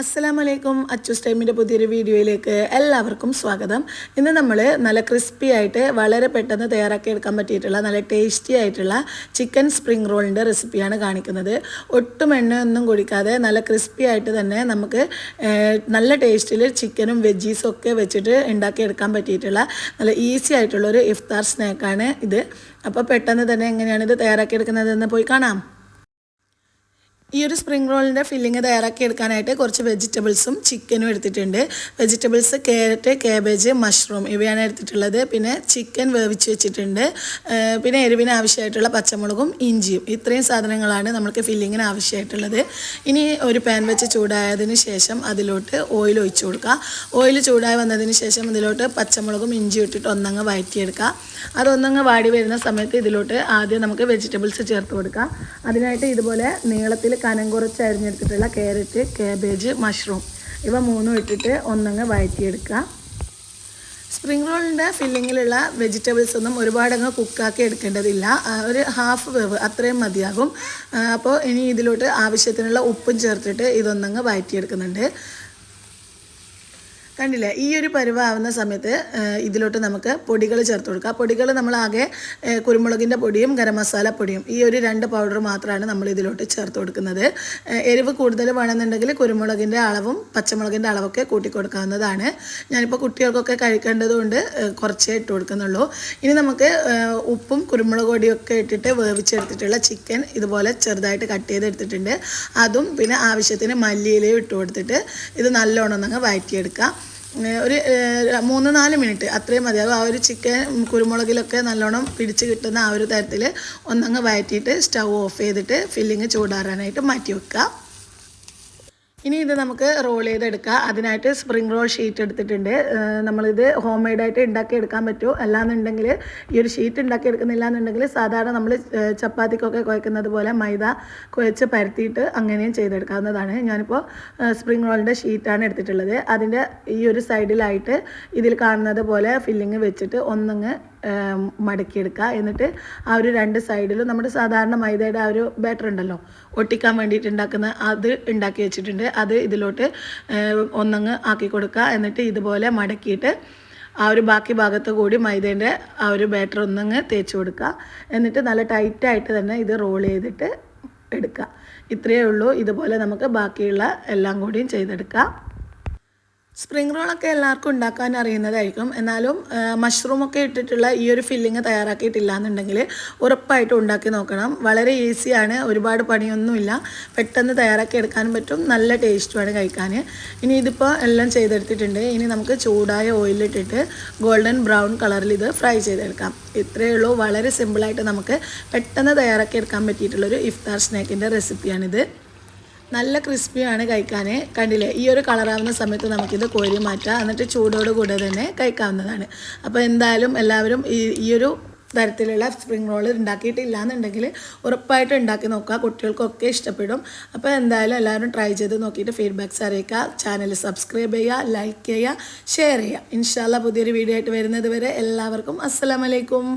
അസ്സലാമലൈക്കും. അച്ചൂസ് ടൈമിന്റെ പുതിയൊരു വീഡിയോയിലേക്ക് എല്ലാവർക്കും സ്വാഗതം. ഇന്ന് നമ്മൾ നല്ല ക്രിസ്പി ആയിട്ട് വളരെ പെട്ടെന്ന് തയ്യാറാക്കി എടുക്കാൻ പറ്റിയിട്ടുള്ള നല്ല ടേസ്റ്റി ആയിട്ടുള്ള ചിക്കൻ സ്പ്രിംഗ് റോളിന്റെ റെസിപ്പിയാണ് കാണിക്കുന്നത്. ഒട്ടും എണ്ണ ഒന്നും കുടിക്കാതെ നല്ല ക്രിസ്പി ആയിട്ട് തന്നെ നമുക്ക് നല്ല ടേസ്റ്റിൽ ചിക്കനും വെജീസും ഒക്കെ വെച്ചിട്ട് ഉണ്ടാക്കിയെടുക്കാൻ പറ്റിയിട്ടുള്ള നല്ല ഈസി ആയിട്ടുള്ള ഒരു ഇഫ്താർ സ്നാക്കാണ് ഇത്. അപ്പോൾ പെട്ടെന്ന് തന്നെ എങ്ങനെയാണ് ഇത് തയ്യാറാക്കിയെടുക്കുന്നതെന്ന് പോയി കാണാം. ഈ ഒരു സ്പ്രിംഗ് റോളിന്റെ ഫില്ലിങ് തയ്യാറാക്കി എടുക്കാനായിട്ട് കുറച്ച് വെജിറ്റബിൾസും ചിക്കനും എടുത്തിട്ടുണ്ട്. വെജിറ്റബിൾസ് കാരറ്റ് കാബേജ് മഷ്റൂം ഇവയാണ് എടുത്തിട്ടുള്ളത്. പിന്നെ ചിക്കൻ വേവിച്ച് വെച്ചിട്ടുണ്ട്. പിന്നെ എരിവിന് ആവശ്യമായിട്ടുള്ള പച്ചമുളകും ഇഞ്ചിയും ഇത്രയും സാധനങ്ങളാണ് നമുക്ക് ഫില്ലിങ്ങിന് ആവശ്യമായിട്ടുള്ളത്. ഇനി ഒരു പാൻ വെച്ച് ചൂടായതിന് ശേഷം അതിലോട്ട് ഓയിൽ ഒഴിച്ചു കൊടുക്കുക. ഓയിൽ ചൂടായി വന്നതിന് ശേഷം ഇതിലോട്ട് പച്ചമുളകും ഇഞ്ചിയും ഇട്ടിട്ട് ഒന്നങ്ങ് വഴറ്റിയെടുക്കുക. അതൊന്നങ്ങ് വാടി വരുന്ന സമയത്ത് ഇതിലോട്ട് ആദ്യം നമുക്ക് വെജിറ്റബിൾസ് ചേർത്ത് കൊടുക്കുക അതിനായിട്ട് ഇതുപോലെ നീളത്തിൽ കനം കുറച്ച് അരിഞ്ഞെടുത്തിട്ടുള്ള ക്യാരറ്റ് കാബേജ് മഷ്റൂം. ഇവ മൂന്നും ഇട്ടിട്ട് ഒന്നങ്ങ് വഴറ്റിയെടുക്കുക സ്പ്രിംഗ് റോളിന്റെ ഫില്ലിങ്ങിലുള്ള വെജിറ്റബിൾസ് ഒന്നും ഒരുപാടങ്ങ് കുക്കാക്കി എടുക്കേണ്ടതില്ല. ഒരു ഹാഫ് വേവ് അത്രയും മതിയാകും. അപ്പോൾ ഇനി ഇതിലോട്ട് ആവശ്യത്തിനുള്ള ഉപ്പും ചേർത്തിട്ട് ഇതൊന്നങ്ങ് വഴറ്റിയെടുക്കുന്നുണ്ട്. കണ്ടില്ലേ ഈ ഒരു പരുവാവുന്ന സമയത്ത് ഇതിലോട്ട് നമുക്ക് പൊടികൾ ചേർത്ത് കൊടുക്കുക പൊടികൾ നമ്മളാകെ കുരുമുളകിന്റെ പൊടിയും ഗരം മസാല പൊടിയും ഈ ഒരു രണ്ട് പൗഡർ മാത്രമാണ് നമ്മൾ ഇതിലോട്ട് ചേർത്ത് കൊടുക്കുന്നത്. എരിവ് കൂടുതൽ വേണമെന്നുണ്ടെങ്കിൽ കുരുമുളകിന്റെ അളവും പച്ചമുളകിന്റെ അളവൊക്കെ കൂട്ടിക്കൊടുക്കാവുന്നതാണ് ഞാനിപ്പോൾ കുട്ടികൾക്കൊക്കെ കഴിക്കേണ്ടതുകൊണ്ട് കുറച്ചേ ഇട്ട് കൊടുക്കുന്നുള്ളൂ. ഇനി നമുക്ക് ഉപ്പും കുരുമുളക് പൊടിയൊക്കെ ഇട്ടിട്ട് വേവിച്ചെടുത്തിട്ടുള്ള ചിക്കൻ ഇതുപോലെ ചെറുതായിട്ട് കട്ട് ചെയ്തെടുത്തിട്ടുണ്ട്. അതും പിന്നെ ആവശ്യത്തിന് മല്ലിയിലയും ഇട്ട് കൊടുത്തിട്ട് ഇത് നല്ലോണം അങ്ങ് വഴറ്റിയെടുക്കാം ഏഹ് ഒരു മൂന്ന് നാല് മിനിറ്റ് അത്രയും മതിയാകും ആ ഒരു ചിക്കൻ കുരുമുളകിലൊക്കെ നല്ലോണം പിടിച്ച് കിട്ടുന്ന ആ ഒരു തരത്തിൽ ഒന്നങ്ങ് വഴറ്റിയിട്ട് സ്റ്റൗ ഓഫ് ചെയ്തിട്ട് ഫില്ലിങ് ചൂടാറാനായിട്ട് മാറ്റി വെക്കുക. ഇനി ഇത് നമുക്ക് റോൾ ചെയ്തെടുക്കുക അതിനായിട്ട് സ്പ്രിംഗ് റോൾ ഷീറ്റ് എടുത്തിട്ടുണ്ട്. നമ്മളിത് ഹോം മെയ്ഡായിട്ട് ഉണ്ടാക്കി എടുക്കാൻ പറ്റുമോ? അല്ലാന്നുണ്ടെങ്കിൽ ഈ ഒരു ഷീറ്റ് ഉണ്ടാക്കി എടുക്കുന്നില്ല എന്നുണ്ടെങ്കിൽ സാധാരണ നമ്മൾ ചപ്പാത്തിക്കൊക്കെ കുഴക്കുന്നത് പോലെ മൈദ കുഴച്ച് പരത്തിയിട്ട് അങ്ങനെയും ചെയ്തെടുക്കാവുന്നതാണ്. ഞാനിപ്പോൾ സ്പ്രിംഗ് റോളിന്റെ ഷീറ്റാണ് എടുത്തിട്ടുള്ളത്. അതിന്റെ ഈ ഒരു സൈഡിലായിട്ട് ഇതിൽ കാണുന്നത് പോലെ ഫില്ലിങ് വെച്ചിട്ട് ഒന്നങ്ങ് മടക്കിയെടുക്കുക. എന്നിട്ട് ആ ഒരു രണ്ട് സൈഡിലും നമ്മുടെ സാധാരണ മൈദയുടെ ആ ഒരു ബാറ്റർ ഉണ്ടല്ലോ ഒട്ടിക്കാൻ വേണ്ടിയിട്ട് ഉണ്ടാക്കുന്ന അത് ഉണ്ടാക്കി വെച്ചിട്ടുണ്ട്. അത് ഇതിലോട്ട് ഒന്നങ്ങ് ആക്കി കൊടുക്കുക. എന്നിട്ട് ഇതുപോലെ മടക്കിയിട്ട് ആ ഒരു ബാക്കി ഭാഗത്ത് കൂടി മൈദേന്റെ ആ ഒരു ബാറ്റർ ഒന്നങ്ങ് തേച്ച് കൊടുക്കുക. എന്നിട്ട് നല്ല ടൈറ്റായിട്ട് തന്നെ ഇത് റോൾ ചെയ്തിട്ട് എടുക്കുക. ഇത്രയേ ഉള്ളൂ. ഇതുപോലെ നമുക്ക് ബാക്കിയുള്ള എല്ലാം കൂടിയും ചെയ്തെടുക്കാം. സ്പ്രിംഗ് റോളൊക്കെ എല്ലാവർക്കും ഉണ്ടാക്കാൻ അറിയുന്നതായിരിക്കും എന്നാലും മഷ്റൂമൊക്കെ ഇട്ടിട്ടുള്ള ഈ ഒരു ഫില്ലിങ് തയ്യാറാക്കിയിട്ടില്ല എന്നുണ്ടെങ്കിൽ ഉറപ്പായിട്ടും ഉണ്ടാക്കി നോക്കണം. വളരെ ഈസിയാണ് ഒരുപാട് പണിയൊന്നുമില്ല. പെട്ടെന്ന് തയ്യാറാക്കി എടുക്കാൻ പറ്റും. നല്ല ടേസ്റ്റുമാണ് കഴിക്കാൻ. ഇനി ഇതിപ്പോൾ എല്ലാം ചെയ്തെടുത്തിട്ടുണ്ട്. ഇനി നമുക്ക് ചൂടായ ഓയിലിട്ടിട്ട് ഗോൾഡൻ ബ്രൗൺ കളറിൽ ഇത് ഫ്രൈ ചെയ്തെടുക്കാം. ഇത്രയേ ഉള്ളൂ. വളരെ സിമ്പിളായിട്ട് നമുക്ക് പെട്ടെന്ന് തയ്യാറാക്കി എടുക്കാൻ പറ്റിയിട്ടുള്ളൊരു ഇഫ്താർ സ്നാക്കിന്റെ റെസിപ്പിയാണിത്. നല്ല ക്രിസ്പിയാണ് കഴിക്കാൻ കണ്ടില്ലേ? ഈ ഒരു കളറാവുന്ന സമയത്ത് നമുക്കിത് കോരി മാറ്റാം. എന്നിട്ട് ചൂടോട് കൂടെ തന്നെ കഴിക്കാവുന്നതാണ്. അപ്പോൾ എന്തായാലും എല്ലാവരും ഈ ഈ ഒരു തരത്തിലുള്ള സ്പ്രിംഗ് റോൾ ഉണ്ടാക്കിയിട്ടില്ല എന്നുണ്ടെങ്കിൽ ഉറപ്പായിട്ട് ഉണ്ടാക്കി നോക്കുക. കുട്ടികൾക്കൊക്കെ ഇഷ്ടപ്പെടും. അപ്പോൾ എന്തായാലും എല്ലാവരും ട്രൈ ചെയ്ത് നോക്കിയിട്ട് ഫീഡ്ബാക്ക്സ് അറിയിക്കുക. ചാനൽ സബ്സ്ക്രൈബ് ചെയ്യുക ലൈക്ക് ചെയ്യുക ഷെയർ ചെയ്യുക. ഇൻഷാല്ല പുതിയൊരു വീഡിയോ ആയിട്ട് വരുന്നത് വരെ എല്ലാവർക്കും അസ്സലാമലൈക്കും